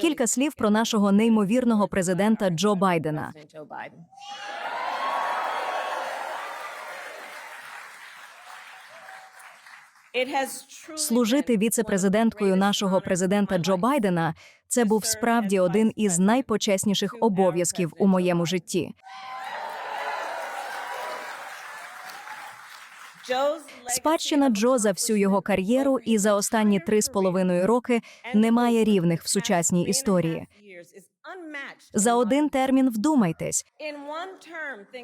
Кілька слів про нашого неймовірного президента Джо Байдена. Служити віце-президенткою нашого президента Джо Байдена це був справді один із найпочесніших обов'язків у моєму житті. Спадщина Джо за всю його кар'єру і за останні три з половиною роки не має рівних в сучасній історії. За один термін вдумайтесь.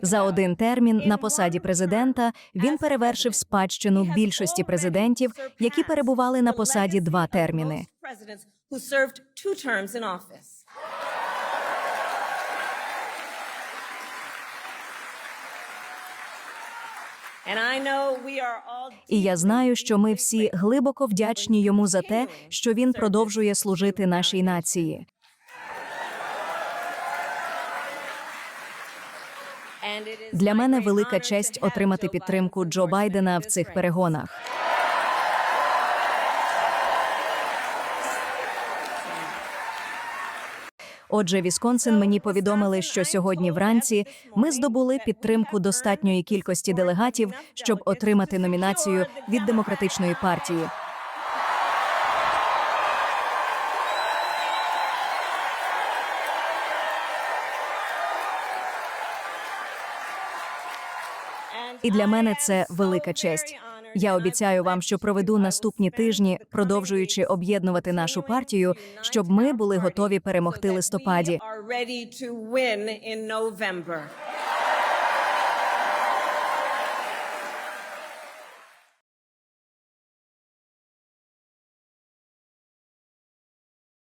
За один термін на посаді президента він перевершив спадщину більшості президентів, які перебували на посаді два терміни. І я знаю, що ми всі глибоко вдячні йому за те, що він продовжує служити нашій нації. Для мене велика честь отримати підтримку Джо Байдена в цих перегонах. Отже, Вісконсин мені повідомили, що сьогодні вранці ми здобули підтримку достатньої кількості делегатів, щоб отримати номінацію від демократичної партії. І для мене це велика честь. Я обіцяю вам, що проведу наступні тижні, продовжуючи об'єднувати нашу партію, щоб ми були готові перемогти листопаді.